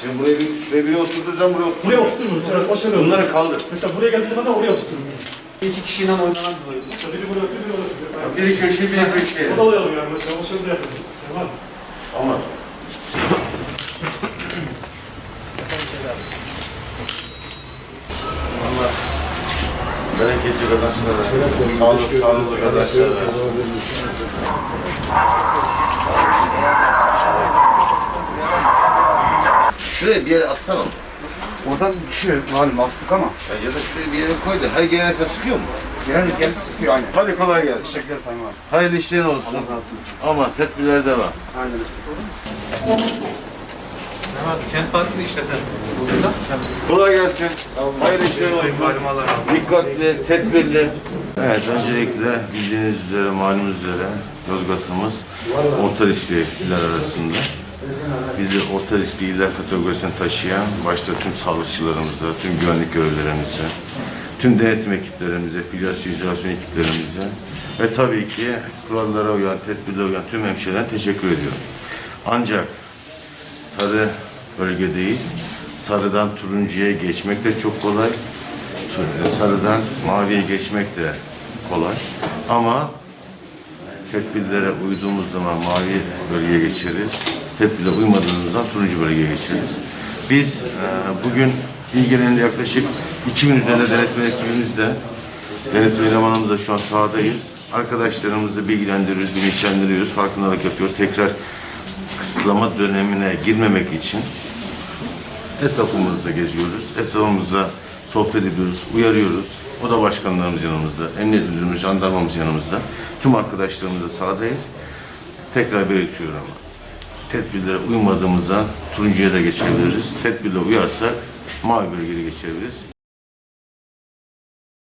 Şimdi buraya bir, şuraya biri oturturacağım buraya otur. Buraya oturturmuyoruz. Evet, başarılı. Bunları kaldır. Mesela buraya geldiği zaman da oraya oturturmuyor. İki kişiyle oynanan bir oyun. Mesela biri buraya oturuyor, biri oraya oturuyor. Yani Biri köşe, biri köşeye. Odalayalım yani. Böyle çamaşırı da yapalım. Tamam. Ama Allah bereketli kazançlar versin. Sağlık, sağlıklı kazançlar versin. Şuraya bir yere aslan onu. Oradan düşüyor malum astık ama. Ya, ya da şuraya bir yere koy da. Hadi gelen sen sıkıyor mu? Genel gelip sıkıyor aynen. Hadi kolay gelsin. Teşekkürler Sayın Valim. Hayırlı işlerin olsun. Allah razı olsun. Ama tedbirler devam. Aynen. Mehmet abi, kent parkını işleten burada. Kolay gelsin. Hayırlı işlerin olsun. Malum Allah razı olsun. Dikkatli, tedbirli. Evet, öncelikle bildiğiniz üzere, malum üzere Yozgat'ımız orta riskli iller arasında. Bizi orta riskli iller kategorisine taşıyan, başta tüm sağlıkçılarımıza, tüm güvenlik görevlilerimize, tüm denetim ekiplerimize, filyasyon icrasyon ekiplerimize ve tabii ki kurallara uyan, tedbirlere uyan tüm hemşehrilerine teşekkür ediyorum. Ancak sarı bölgedeyiz. Sarıdan turuncuya geçmek de çok kolay. Sarıdan maviye geçmek de kolay. Ama tedbirlere uyduğumuz zaman mavi bölgeye geçeriz. Tedbirlere uymadığımız zaman turuncu bölgeye geçeriz. Biz e, bugün ilgileninde yaklaşık 2000 üzerinde denetme ekibimizle denetim elemanımızla şu an sahadayız. Arkadaşlarımızı bilgilendiriyoruz, bilinçlendiriyoruz, farkındalık yapıyoruz. Tekrar kısıtlama dönemine girmemek için esnafımızla geziyoruz. Esnafımızla sohbet ediyoruz, uyarıyoruz. O da başkanlarımız yanımızda, emniyet müdürümüz, jandarmamız yanımızda. Tüm arkadaşlarımızla sahadayız. Tekrar belirtiyorum. Tedbirlere uymadığımızdan turuncuya da geçebiliriz. Tedbirle uyarsak mavi bölgeye geçebiliriz.